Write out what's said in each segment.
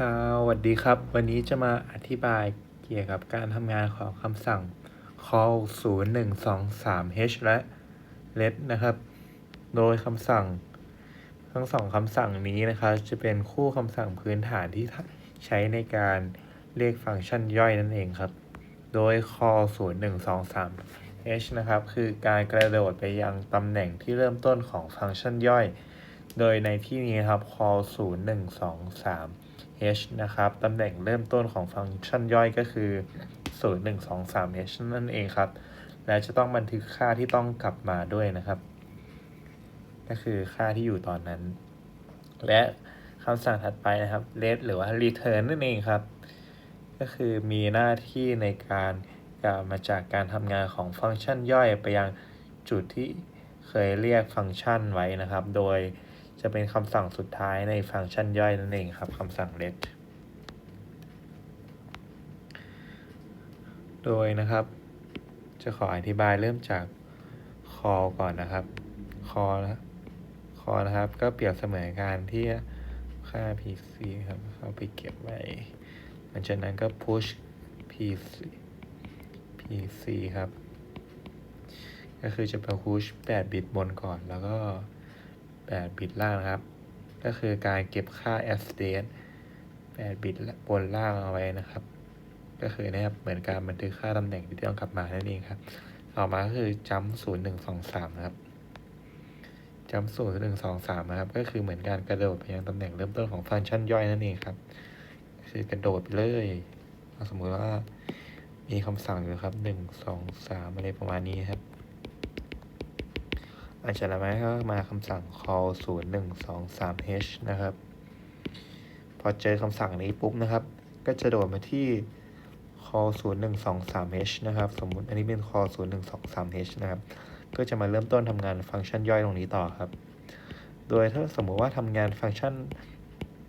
สวัสดีครับ วันนี้จะมาอธิบายเกี่ยวกับการทำงานของคำสั่ง call 0 1 2 3 h และ let นะครับ โดยคำสั่ง ทั้งสองคำสั่งนี้นะครับจะเป็นคู่คำสั่งพื้นฐานที่ใช้ในการเรียกฟังก์ชันย่อยนั่นเองครับ โดย call 0 1 2 3 h นะครับ คือการกระโดดไปยังตำแหน่งที่เริ่มต้นของฟังก์ชันย่อย โดยในที่นี้ครับ call 0 1 2 3 h นะครับ ตำแหน่งเริ่มต้นของฟังก์ชันย่อยก็คือ 0 1 2 3 h นั่นเองครับ และจะต้องบันทึกค่าที่ต้องกลับมาด้วยนะครับ ก็คือค่าที่อยู่ตอนนั้น และคำสั่งถัดไปนะครับ let หรือว่า return นั่นเองครับ ก็คือมีหน้าที่ในการกลับมาจากการทำงานของฟังก์ชันย่อยไปยังจุดที่เคยเรียกฟังก์ชันไว้นะครับ โดย จะเป็นคำสั่งสุดท้ายในฟังก์ชันย่อยนั่นเองครับคำสั่ง let โดยนะครับ จะขออธิบายเริ่มจาก call ก่อนนะครับ call นะ call นะครับ ก็เปรียบเสมือนการที่ค่า pc ครับ เข้าไปเก็บไว้หลังจากนั้นก็ push pc pc ครับ ก็คือจะไป push 8 บิตบนก่อนแล้วก็ 8 บิตล่างนะครับ ก็คือการเก็บค่า s state 8บิตบนล่างเอาไว้นะครับ ก็คือนะครับเหมือนการบันทึกค่าตำแหน่งที่ต้องกลับมานั่นเองครับต่อมาก็คือจัมศูนย์หนึ่งสองสามนะครับจัมศูนย์หนึ่งสองสามนะครับ ก็คือเหมือนการกระโดดไปยังตำแหน่งเริ่มต้นของฟังก์ชันย่อยนั่นเองครับ คือกระโดดไปเลยสมมติว่ามีคำสั่งอยู่ครับหนึ่งสองสามอะไรประมาณนี้ครับ หลังจากนั้ก็มาคำสั่ง call ศูนย์หนึ่งสองสาม h นะครับ พอเจอคำสั่งนี้ปุ๊บนะครับ ก็จะโดดมาที่ call 0 1 2 3 h นะครับ สมมุติอันนี้เป็น call 0 1 2 3 h นะครับ ก็จะมาเริ่มต้นทำงานฟังก์ชันย่อยตรงนี้ต่อครับ โดยถ้าสมมุติว่าทำงานฟังก์ชัน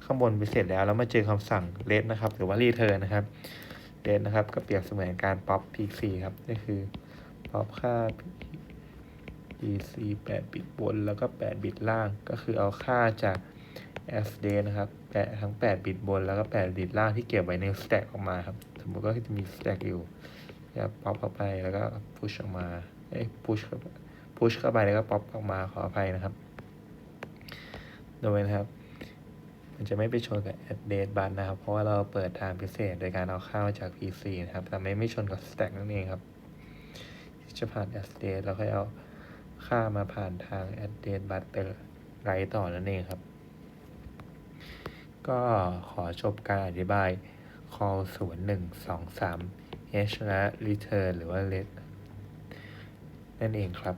ข้างบนไปเสร็จแล้วแล้วมาเจอคำสั่ง let นะครับ หรือว่า return นะครับ let นะครับ ก็เปรียบเสมือนการ pop pc ครับก็คือ pop ค่า pc 8 บิตบนแล้วก็ 8 บิตล่าง ก็คือเอาค่าจาก s d นะครับแปะทั้ง 8 บิตบนแล้วก็ 8 บิตล่างที่เก็บไว้ใน stack ออกมาครับ สมมติว่าจะมี stack อยู่จะป๊อปเข้าไปแล้วก็ push ออกมาเอ้ push เข้า push เข้าไปแล้วก็ป๊อปออกมาขออภัยนะครับโดยนะครับ มันจะไม่ไปชนกับ add date bus นะครับ เพราะว่าเราเปิดทางพิเศษโดยการเอาค่ามาจาก PC นะครับแต่ไม่ไม่ชนกับ stack นั่นเองครับจะผ่าน add date แล้วค่อยเอา ค่ามาผ่านทาง add date bus ไปไรต่อนั่นเองครับ ก็ขอจบการอธิบาย call 0 1 2 3 h และ return หรือว่า let นั่นเองครับ